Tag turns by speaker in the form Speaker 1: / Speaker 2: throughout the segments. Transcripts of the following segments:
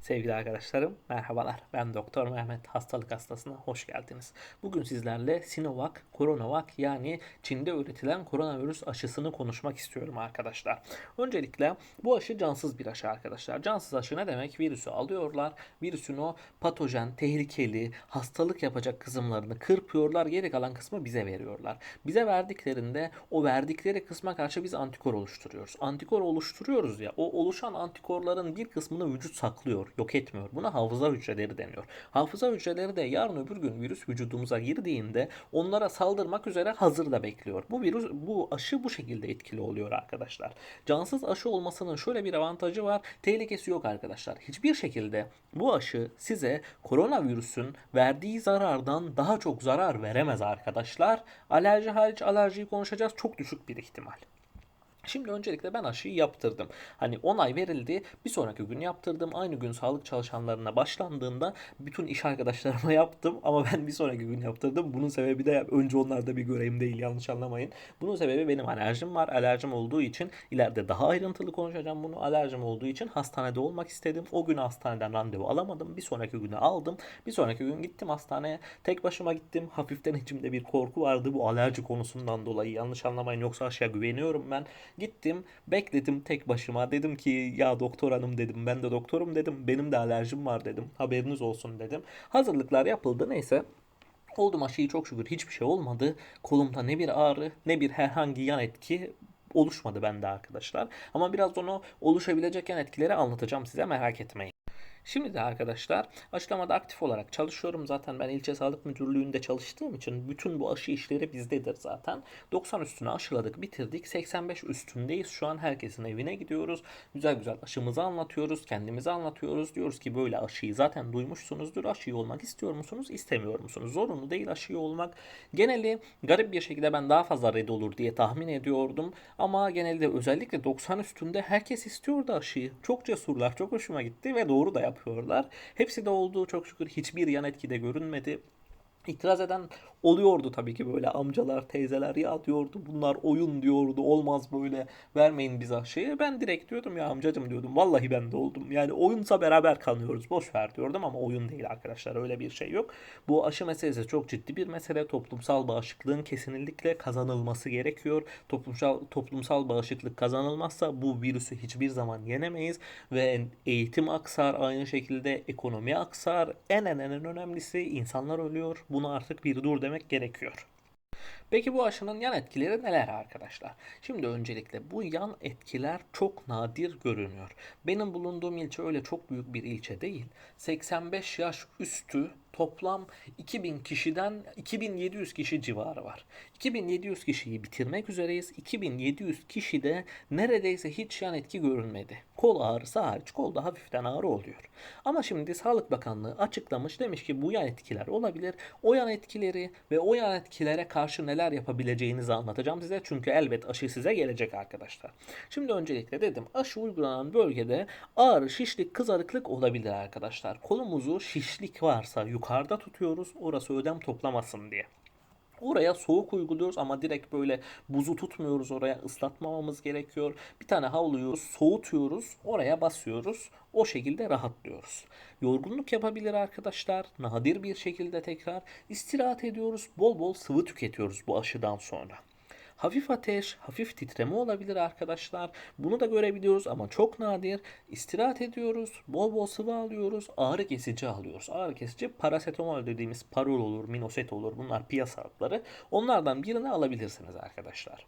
Speaker 1: Sevgili arkadaşlarım, merhabalar. Ben Doktor Mehmet. Hastalık hastasına hoş geldiniz. Bugün sizlerle Sinovac, Coronavac yani Çin'de üretilen koronavirüs aşısını konuşmak istiyorum arkadaşlar. Öncelikle bu aşı cansız bir aşı arkadaşlar. Cansız aşı ne demek? Virüsü alıyorlar. Virüsün o patojen, tehlikeli, hastalık yapacak kısımlarını kırpıyorlar. Geri kalan kısmı bize veriyorlar. Bize verdiklerinde o verdikleri kısma karşı biz antikor oluşturuyoruz. Antikor oluşturuyoruz ya. O oluşan antikorların bir kısmını vücut saklıyor, yok etmiyor. Buna hafıza hücreleri deniyor. Hafıza hücreleri de yarın öbür gün virüs vücudumuza girdiğinde onlara saldırmak üzere hazırda bekliyor. Bu virüs bu aşı bu şekilde etkili oluyor arkadaşlar. Cansız aşı olmasının şöyle bir avantajı var. Tehlikesi yok arkadaşlar. Hiçbir şekilde bu aşı size koronavirüsün verdiği zarardan daha çok zarar veremez arkadaşlar. Alerji hariç alerjiyi konuşacağız. Çok düşük bir ihtimal. Şimdi öncelikle ben aşıyı yaptırdım. Hani onay verildi. Bir sonraki gün yaptırdım. Aynı gün sağlık çalışanlarına başlandığında bütün iş arkadaşlarıma yaptım. Ama ben bir sonraki gün yaptırdım. Bunun sebebi de önce onlarda bir görevim değil yanlış anlamayın. Bunun sebebi benim alerjim var. Alerjim olduğu için ileride daha ayrıntılı konuşacağım bunu. Alerjim olduğu için hastanede olmak istedim. O gün hastaneden randevu alamadım. Bir sonraki günü aldım. Bir sonraki gün gittim hastaneye. Tek başıma gittim. Hafiften içimde bir korku vardı bu alerji konusundan dolayı. Yanlış anlamayın yoksa aşıya güveniyorum ben. Gittim bekledim tek başıma dedim ki ya doktor hanım dedim ben de doktorum dedim benim de alerjim var dedim haberiniz olsun dedim. Hazırlıklar yapıldı neyse oldum aşıyı çok şükür hiçbir şey olmadı. Kolumda ne bir ağrı ne bir herhangi yan etki oluşmadı bende arkadaşlar. Ama biraz onu oluşabilecek yan etkileri anlatacağım size merak etmeyin. Şimdi de arkadaşlar aşılamada aktif olarak çalışıyorum. Zaten ben ilçe sağlık müdürlüğünde çalıştığım için bütün bu aşı işleri bizdedir zaten. 90 üstüne aşıladık, bitirdik. 85 üstündeyiz. Şu an herkesin evine gidiyoruz. Güzel güzel aşımızı anlatıyoruz, kendimizi anlatıyoruz. Diyoruz ki böyle aşıyı zaten duymuşsunuzdur. Aşıyı olmak istiyor musunuz, istemiyor musunuz? Zorunlu değil aşıyı olmak. Geneli garip bir şekilde ben daha fazla red olur diye tahmin ediyordum. Ama genelde özellikle 90 üstünde herkes istiyordu aşıyı. Çok cesurlar, çok hoşuma gitti ve doğru da yapıyorlar. Hepsi de olduğu çok şükür hiçbir yan etki de görünmedi. İtiraz eden oluyordu tabii ki böyle amcalar, teyzeler ya diyordu bunlar oyun diyordu olmaz böyle vermeyin bize aşıyı. Ben direkt diyordum ya amcacım diyordum vallahi ben de oldum. Yani oyunsa beraber kanıyoruz boş ver diyordum ama oyun değil arkadaşlar öyle bir şey yok. Bu aşı meselesi çok ciddi bir mesele. Toplumsal bağışıklığın kesinlikle kazanılması gerekiyor. Toplumsal toplumsal bağışıklık kazanılmazsa bu virüsü hiçbir zaman yenemeyiz ve eğitim aksar aynı şekilde ekonomi aksar. En en en önemlisi insanlar ölüyor. Buna artık bir dur demek gerekiyor. Peki bu aşının yan etkileri neler arkadaşlar? Şimdi öncelikle bu yan etkiler çok nadir görünüyor. Benim bulunduğum ilçe öyle çok büyük bir ilçe değil. 85 yaş üstü toplam 2000 kişiden 2700 kişi civarı var. 2700 kişiyi bitirmek üzereyiz. 2700 kişide neredeyse hiç yan etki görünmedi. Kol ağrısı hariç kolda hafiften ağrı oluyor. Ama şimdi Sağlık Bakanlığı açıklamış demiş ki bu yan etkiler olabilir. O yan etkileri ve o yan etkilere karşı neler yapabileceğinizi anlatacağım size. Çünkü elbet aşı size gelecek arkadaşlar. Şimdi öncelikle dedim aşı uygulanan bölgede ağrı, şişlik, kızarıklık olabilir arkadaşlar. Kolumuzu şişlik varsa yukarıda tutuyoruz. Orası ödem toplamasın diye. Oraya soğuk uyguluyoruz ama direkt böyle buzu tutmuyoruz oraya ıslatmamamız gerekiyor. Bir tane havluyu soğutuyoruz oraya basıyoruz o şekilde rahatlıyoruz. Yorgunluk yapabilir arkadaşlar nadir bir şekilde tekrar istirahat ediyoruz bol bol sıvı tüketiyoruz bu aşıdan sonra. Hafif ateş, hafif titreme olabilir arkadaşlar. Bunu da görebiliyoruz ama çok nadir. İstirahat ediyoruz, bol bol sıvı alıyoruz, ağrı kesici alıyoruz. Ağrı kesici parasetamol dediğimiz parol olur, minoset olur. Bunlar piyasa adları. Onlardan birini alabilirsiniz arkadaşlar.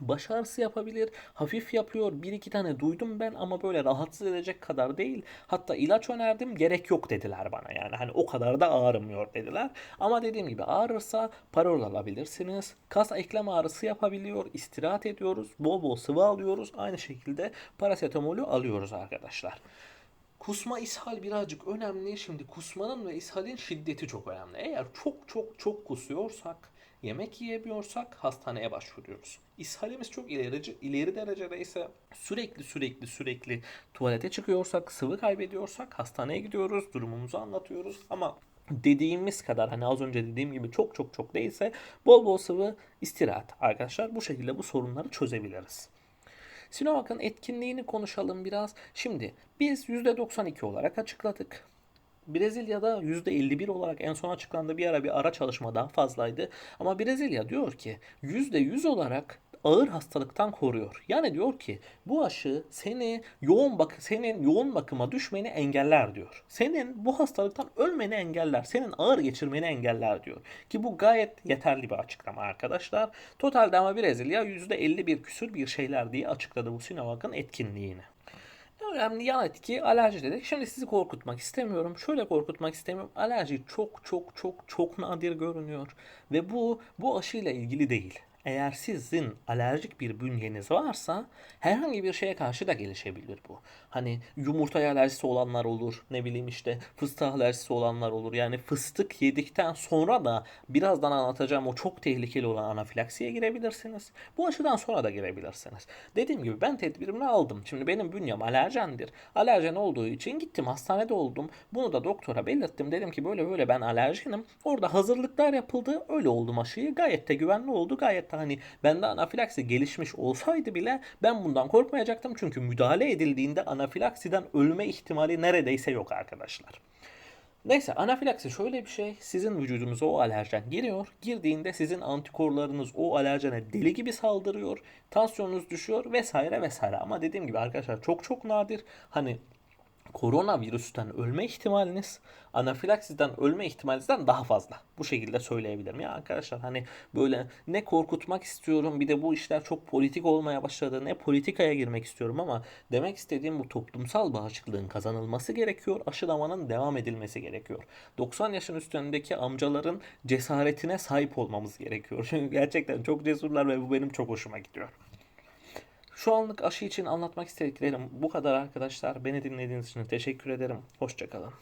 Speaker 1: Baş ağrısı yapabilir. Hafif yapıyor. Bir iki tane duydum ben ama böyle rahatsız edecek kadar değil. Hatta ilaç önerdim. Gerek yok dediler bana. Yani hani o kadar da ağrımıyor dediler. Ama dediğim gibi ağrırsa parol alabilirsiniz. Kas eklem ağrısı yapabiliyor. istirahat ediyoruz. Bol bol sıvı alıyoruz. Aynı şekilde parasetamolü alıyoruz arkadaşlar. Kusma ishal birazcık önemli. Şimdi kusmanın ve ishalin şiddeti çok önemli. Eğer çok çok çok kusuyorsak yemek yiyemiyorsak hastaneye başvuruyoruz. İshalimiz çok ileri, ileri derecede ise sürekli sürekli sürekli tuvalete çıkıyorsak, sıvı kaybediyorsak hastaneye gidiyoruz, durumumuzu anlatıyoruz ama dediğimiz kadar hani az önce dediğim gibi çok çok çok değilse bol bol sıvı istirahat arkadaşlar bu şekilde bu sorunları çözebiliriz. Sinovac'ın etkinliğini konuşalım biraz. Şimdi biz %92 olarak açıkladık. Brezilya'da %51 olarak en son açıklandı. Bir ara bir ara çalışma daha fazlaydı. Ama Brezilya diyor ki %100 olarak ağır hastalıktan koruyor. Yani diyor ki bu aşı seni yoğun bak senin yoğun bakıma düşmeni engeller diyor. Senin bu hastalıktan ölmeni engeller. Senin ağır geçirmeni engeller diyor. Ki bu gayet yeterli bir açıklama arkadaşlar. Totalde ama Brezilya %51 küsür bir şeyler diye açıkladı bu Sinovac'ın etkinliğini. Önemli yan etki alerji dedik. Şimdi sizi korkutmak istemiyorum. Şöyle korkutmak istemiyorum. Alerji çok çok çok çok nadir görünüyor. Ve bu bu aşıyla ilgili değil. Eğer sizin alerjik bir bünyeniz varsa herhangi bir şeye karşı da gelişebilir bu. Hani yumurtaya alerjisi olanlar olur. Ne bileyim işte fıstığa alerjisi olanlar olur. Yani fıstık yedikten sonra da birazdan anlatacağım o çok tehlikeli olan anafilaksiye girebilirsiniz. Bu aşıdan sonra da girebilirsiniz. Dediğim gibi ben tedbirimi aldım. Şimdi benim bünyem alerjendir. Alerjen olduğu için gittim hastanede oldum. Bunu da doktora belirttim. Dedim ki böyle böyle ben alerjenim. Orada hazırlıklar yapıldı. Öyle oldum aşıyı. Gayet de güvenli oldu. Gayet de hani bende anafilaksi gelişmiş olsaydı bile ben bundan korkmayacaktım. Çünkü müdahale edildiğinde anafilaksiden ölme ihtimali neredeyse yok arkadaşlar. Neyse anafilaksi şöyle bir şey. Sizin vücudunuza o alerjen giriyor. Girdiğinde sizin antikorlarınız o alerjene deli gibi saldırıyor. Tansiyonunuz düşüyor vesaire vesaire. Ama dediğim gibi arkadaşlar çok çok nadir. Hani koronavirüsten ölme ihtimaliniz anafilaksiden ölme ihtimalinizden daha fazla. Bu şekilde söyleyebilirim. Ya arkadaşlar hani böyle ne korkutmak istiyorum bir de bu işler çok politik olmaya başladı. Ne politikaya girmek istiyorum ama demek istediğim bu toplumsal bağışıklığın kazanılması gerekiyor. Aşılamanın devam edilmesi gerekiyor. 90 yaşın üstündeki amcaların cesaretine sahip olmamız gerekiyor. Çünkü gerçekten çok cesurlar ve bu benim çok hoşuma gidiyor. Şu anlık aşı için anlatmak istediklerim bu kadar arkadaşlar. Beni dinlediğiniz için teşekkür ederim. Hoşçakalın.